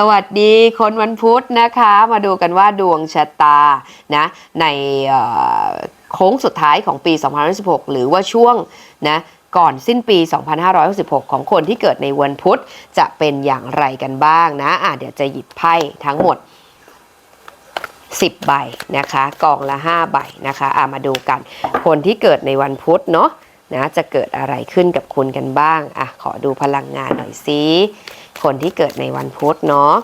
สวัสดีคนวันพุธนะคะ มาดูกันว่าดวงชะตานะในโค้งสุดท้ายของปี 2016 หรือว่าช่วงนะก่อนสิ้นปี 2566 ของคนที่เกิดในวันพุธจะเป็นอย่างไรกันบ้างนะอะเดี๋ยวจะหยิบไพ่ทั้งหมด 10 ใบนะคะกองละ 5 ใบนะคะอะมาดูกัน คนที่เกิดในวันพุธเนาะนะจะเกิดอะไรขึ้นกับคุณกันบ้างอะขอดูพลังงานหน่อยสิ คนที่เกิดในวันพุธเนาะ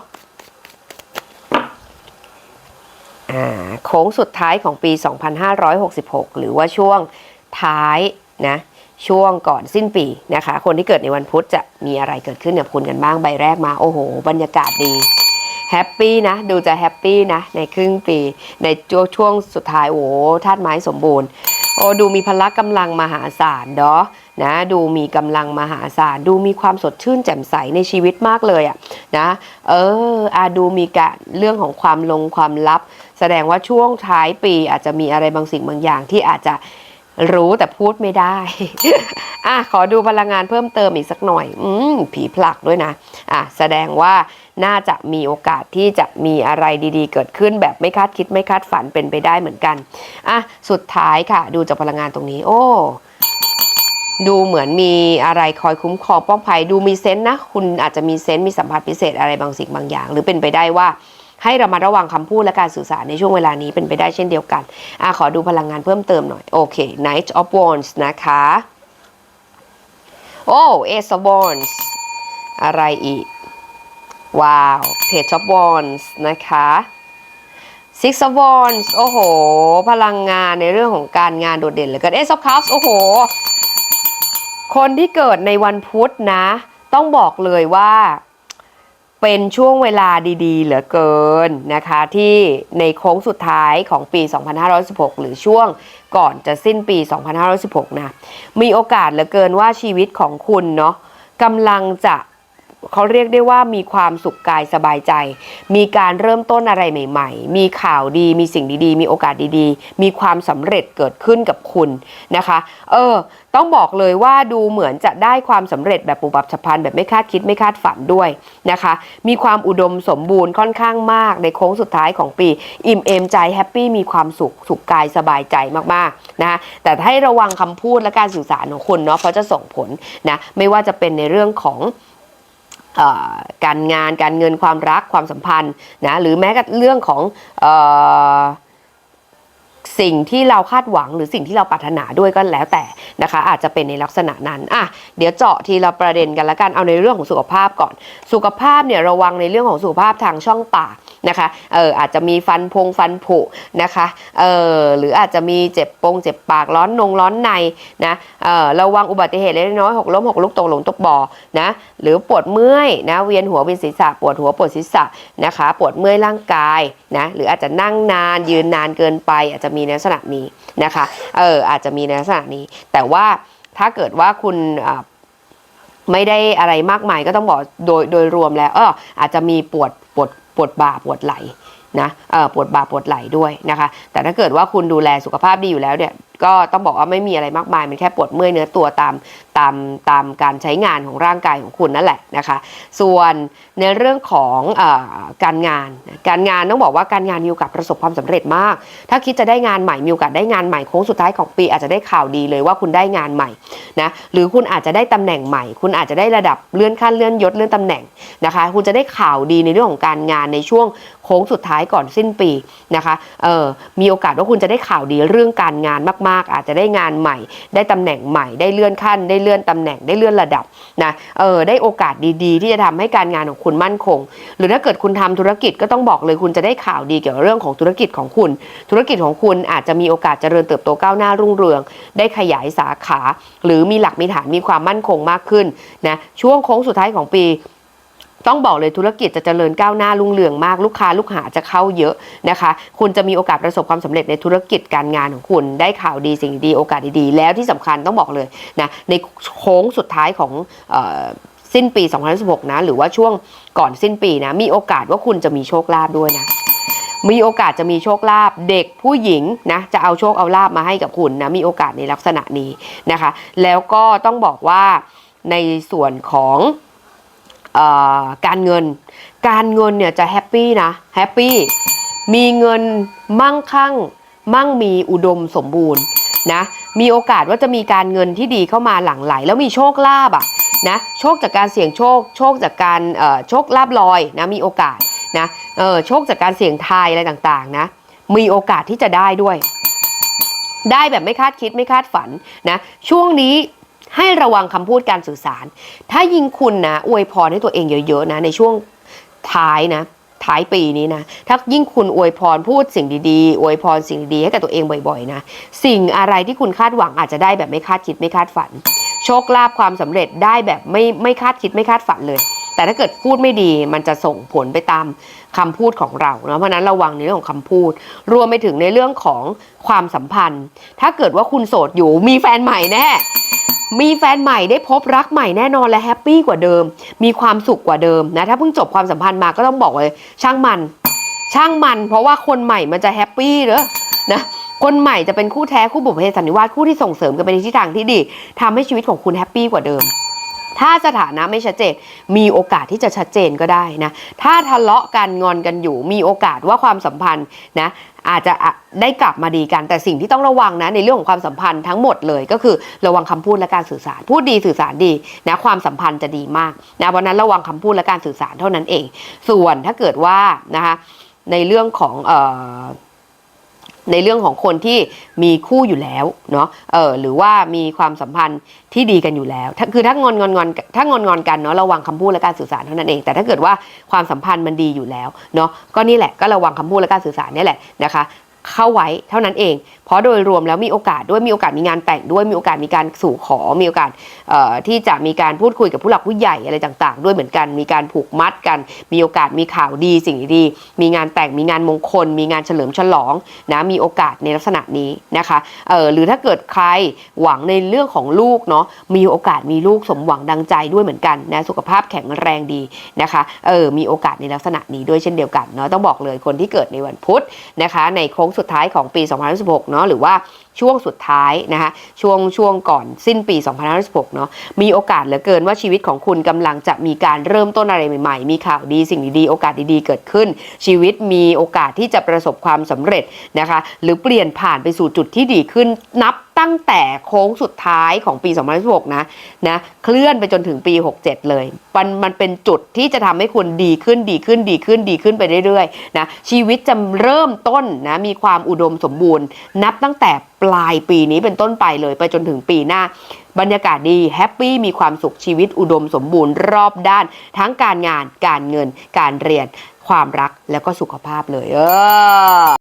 โค้งสุดท้ายของปี 2566 หรือว่าช่วงท้ายนะช่วงก่อนสิ้นปีนะคะ คนที่เกิดในวันพุธจะมีอะไรเกิดขึ้นกับคุณกันบ้างใบแรกมา โอ้โห บรรยากาศดีแฮปปี้นะ ดูจะแฮปปี้นะ ในครึ่งปี ในช่วงช่วงสุดท้ายโอ้ธาตุไม้สมบูรณ์ โอ้ดูมีพละกำลังมหาศาลเนาะ นะดูมีกำลังมหาศาลดูมีความสดชื่นแจ่มใสในชีวิตมากเลยอะนะเอออาดูมีการเรื่องของความลงความลับ แสดงว่าช่วงท้ายปีอาจจะมีอะไรบางสิ่งบางอย่างที่อาจจะรู้แต่พูดไม่ได้ อะขอดูพลังงานเพิ่มเติมอีกสักหน่อย อืมผีผลักด้วยนะ อะแสดงว่าน่าจะมีโอกาสที่จะมีอะไรดีๆ เกิดขึ้นแบบไม่คาดคิดไม่คาดฝันเป็นไปได้เหมือนกัน อะสุดท้ายค่ะ ดูจากพลังงานตรงนี้ โอ้ ดูเหมือนมีอะไรคอยคุ้มครองป้องภัยดูมีเซนส์นะ คุณอาจจะมีเซนส์มีสัมผัสพิเศษอะไรบางสิ่งบางอย่าง หรือเป็นไปได้ว่าให้เรามาระวังคำพูดและการสื่อสารในช่วงเวลานี้เป็นไปได้เช่นเดียวกันอขอดูพลังงานเพิ่มเติมหน่อย โอเค Knight of Wands นะคะ โอ้ Ace of Wands อะไรอีก ว้าว Page of Wands นะคะ Six of Wands โอ้โห พลังงานในเรื่องของการงานโดดเด่นเหลยกัน Ace of Cups โอ้โห คนที่เกิดในวันพุธนะ ต้องบอกเลยว่า เป็นช่วงเวลาดีๆ เหลือเกินนะคะ ที่ในโค้งสุดท้ายของปี 2516 หรือช่วงก่อนจะสิ้นปี 2516 นะ มีโอกาสเหลือเกินว่าชีวิตของคุณเนาะกำลังจะ เขาเรียกได้ว่ามีความสุขกายสบายใจ มีการเริ่มต้นอะไรใหม่ ๆ มีข่าวดี มีสิ่งดีๆ มีโอกาสดีๆ มีความสำเร็จเกิดขึ้นกับคุณนะคะ เออ ต้องบอกเลยว่าดูเหมือนจะได้ความสำเร็จแบบปุบับฉับพลันแบบไม่คาดคิดไม่คาดฝันด้วยนะคะ มีความอุดมสมบูรณ์ค่อนข้างมากในโค้งสุดท้ายของปี อิ่มเอมใจแฮปปี้มีความสุขสุขกายสบายใจมากๆนะคะแต่ให้ระวังคำพูดและการสื่อสารของคุณเนาะเพราะจะส่งผลนะไม่ว่าจะเป็นในเรื่องของ การงานการเงินความรักความสัมพันธ์นะหรือแม้กระทั่งเรื่องของออสิ่งที่เราคาดหวังหรือสิ่งที่เราปรารถนาด้วยก็แล้วแต่ นะคะ อาจจะเป็นในลักษณะนั้นอะเดี๋ยวเจาะทีละประเด็นกันละกันเอาในเรื่องของสุขภาพก่อน สุขภาพเนี่ยระวังในเรื่องของสุขภาพทางช่องปากนะคะเอออาจจะมีฟันพงฟันผุนะคะเออหรืออาจจะมีเจ็บปงเจ็บปากร้อนนงร้อนในนะเออระวังอุบัติเหตุเล็กน้อยหกล้มหกลุกตกหลงตกบ่อนะหรือปวดเมื่อยนะเวียนหัวเวียนศีรษะปวดหัวปวดศีรษะนะคะปวดเมื่อยร่างกายนะหรืออาจจะนั่งนานยืนนานเกินไป อาจจะมีในลักษณะนี้นะคะเอออาจจะมีในลักษณะนี้ แต่แต่ว่าถ้าเกิดว่าคุณไม่ได้อะไรมากมายก็ต้องบอกโดยโดยรวมแล้วเอออาจจะมีปวดปวดปวดบ่าปวดไหล่นะเออปวดบ่าปวดไหล่ด้วยนะคะ แต่ถ้าเกิดว่าคุณดูแลสุขภาพดีอยู่แล้วเนี่ย ก็ต้องบอกว่าไม่มีอะไรมากมาย มันแค่ปวดเมื่อยเนื้อตัวตามตามตามการใช้งานของร่างกายของคุณนั่นแหละนะคะ ส่วนในเรื่องของอการงาน การงานต้องบอกว่าการงานมีโอกาสประสบความสำเร็จมาก ถ้าคิดจะได้งานใหม่มีโอกาสได้งานใหม่โค้งสุดท้ายของปีอาจจะได้ข่าวดีเลยว่าคุณได้งานใหม่นะหรือคุณอาจจะได้ตำแหน่งใหม่ คุณอาจจะได้ระดับเลื่อนขั้นเลื่อนยศเลื่อนตำแหน่งนะคะ คุณจะได้ข่าวดีในเรื่องของการงานในช่วงโค้งสุดท้ายก่อนสิ้นปีนะคะเออมีโอกาสว่าคุณจะได้ข่าวดีเรื่องการงานมาก ๆ อาจจะได้งานใหม่ ได้ตำแหน่งใหม่ ได้เลื่อนขั้น ได้เลื่อนตำแหน่งได้เลื่อนระดับนะเออได้โอกาสดีๆ ที่จะทำให้การงานของคุณมั่นคง หรือถ้าเกิดคุณทำธุรกิจก็ต้องบอกเลยคุณจะได้ข่าวดีเกี่ยวกับเรื่องของธุรกิจของคุณ ธุรกิจของคุณอาจจะมีโอกาสเจริญเติบโตก้าวหน้ารุ่งเรือง ได้ขยายสาขา หรือมีหลักมีฐานมีความมั่นคงมากขึ้นนะช่วงโค้งสุดท้ายของปี ต้องบอกเลยธุรกิจจะเจริญก้าวหน้ารุ่งเรืองมากลูกค้าลูกหาจะเข้าเยอะนะคะ คุณจะมีโอกาสประสบความสำเร็จในธุรกิจการงานของคุณได้ข่าวดีสิ่งดีโอกาสดีๆ แล้วที่สำคัญต้องบอกเลยนะในโค้งสุดท้ายของออสิ้นปี 2016 นะ หรือว่าช่วงก่อนสิ้นปีนะ มีโอกาสว่าคุณจะมีโชคลาภด้วยนะ มีโอกาสจะมีโชคลาภเด็กผู้หญิงนะ จะเอาโชคเอาลาภมาให้กับคุณนะ มีโอกาสในลักษณะนี้นะคะ แล้วก็ต้องบอกว่าในส่วนของ การเงิน การเงินเนี่ยจะแฮปปี้นะแฮปปี้มีเงินมั่งคั่ง มั่งมีอุดมสมบูรณ์นะมีโอกาสว่าจะมีการเงินที่ดีเข้ามาหลั่งไหล แล้วมีโชคลาภอะนะโชคจากการเสี่ยงโชค โชคจากการเออโชคลาภลอยนะมีโอกาสนะเออโชคจากการเสี่ยงทายอะไรต่างๆนะมีโอกาสที่จะได้ด้วย ได้แบบไม่คาดคิดไม่คาดฝันนะช่วงนี้ ให้ระวังคำพูดการสื่อสาร ถ้ายิงคุณนะอวยพรให้ตัวเองเยอะๆนะในช่วงท้ายนะท้ายปีนี้นะ ถ้ายิ่งคุณอวยพรพูดสิ่งดีๆ อวยพรสิ่งดีๆให้กับตัวเองบ่อยๆนะ สิ่งอะไรที่คุณคาดหวังอาจจะได้แบบไม่คาดคิดไม่คาดฝัน โชคลาภความสำเร็จได้แบบไม่ไม่คาดคิดไม่คาดฝันเลย แต่ถ้าเกิดพูดไม่ดีมันจะส่งผลไปตามคำพูดของเราเนาะเพราะฉะนั้นระวังในเรื่องของคำพูด รวมไปถึงในเรื่องของความสัมพันธ์ ถ้าเกิดว่าคุณโสดอยู่มีแฟนใหม่แน่มีแฟนใหม่ได้พบรักใหม่แน่นอนและแฮปปี้กว่าเดิม มีความสุขกว่าเดิมนะถ้าเพิ่งจบความสัมพันธ์มาก็ต้องบอกเลย ช่างมัน ช่างมัน เพราะว่าคนใหม่มันจะแฮปปี้เหรอนะคนใหม่จะเป็นคู่แท้คู่บุพเพสันนิวาสคู่ที่ส่งเสริมกันไปในทิศทางที่ดีทำให้ชีวิตของคุณแฮปปี้กว่าเดิม ถ้าสถานะไม่ชัดเจน มีโอกาสที่จะชัดเจนก็ได้นะ ถ้าทะเลาะกันงอนกันอยู่ มีโอกาสว่าความสัมพันธ์นะอาจจะได้กลับมาดีกัน แต่สิ่งที่ต้องระวังนะในเรื่องของความสัมพันธ์ทั้งหมดเลยก็คือระวังคำพูดและการสื่อสาร พูดดีสื่อสารดีนะความสัมพันธ์จะดีมากนะเพราะนั้นระวังคำพูดและการสื่อสารเท่านั้นเอง ส่วนถ้าเกิดว่านะคะในเรื่องของเอ่อ ในเรื่องของคนที่มีคู่อยู่แล้วเนาะเออหรือว่ามีความสัมพันธ์ที่ดีกันอยู่แล้วคือถ้างอนงอนงอนถ้างอนงอนกันเนาะระวังคำพูดและการสื่อสารเท่านั้นเอง แต่ถ้าเกิดว่าความสัมพันธ์มันดีอยู่แล้วเนาะก็นี่แหละก็ระวังคำพูดและการสื่อสารนี่แหละนะคะ เข้าไว้เท่านั้นเอง เพราะโดยรวมแล้วมีโอกาสด้วยมีโอกาสมีงานแต่งด้วยมีโอกาสมีการสู่ขอ มีโอกาสที่จะมีการพูดคุยกับผู้หลักผู้ใหญ่อะไรต่าง ๆ ด้วยเหมือนกัน มีการผูกมัดกัน มีโอกาสมีข่าวดีสิ่งดีมีงานแต่งมีงานมงคล มีงานเฉลิมฉลองนะมีโอกาสในลักษณะนี้นะคะหรือถ้าเกิดใครหวังในเรื่องของลูกเนาะมีโอกาสมีลูกสมหวังดังใจด้วยเหมือนกันนะสุขภาพแข็งแรงดีนะคะเออมีโอกาสในลักษณะนี้ด้วยเช่นเดียวกันเนาะต้องบอกเลยคนที่เกิดในวันพุธนะคะในโค้งสุดท้ายของปี 2016เนาะหรือว่าช่วงสุดท้ายนะคะช่วงช่วงก่อนสิ้นปี 2016เนาะมีโอกาสเหลือเกินว่าชีวิตของคุณกำลังจะมีการเริ่มต้นอะไรใหม่ๆ มีข่าวดีสิ่งดีๆ โอกาสดีๆ เกิดขึ้น ชีวิตมีโอกาสที่จะประสบความสำเร็จนะคะหรือเปลี่ยนผ่านไปสู่จุดที่ดีขึ้นนับ ตั้งแต่โค้งสุดท้ายของปี 2016 นะนะเคลื่อนไปจนถึงปี 67 เลย มันมันเป็นจุดที่จะทำให้คุณดีขึ้นดีขึ้นดีขึ้นดีขึ้นไปเรื่อยๆนะชีวิตจะเริ่มต้นนะมีความอุดมสมบูรณ์ นับตั้งแต่ปลายปีนี้เป็นต้นไปเลยไปจนถึงปีหน้า บรรยากาศดีแฮปปี้มีความสุขชีวิตอุดมสมบูรณ์รอบด้าน ทั้งการงานการเงินการเรียน ความรักแล้วก็สุขภาพเลยเออ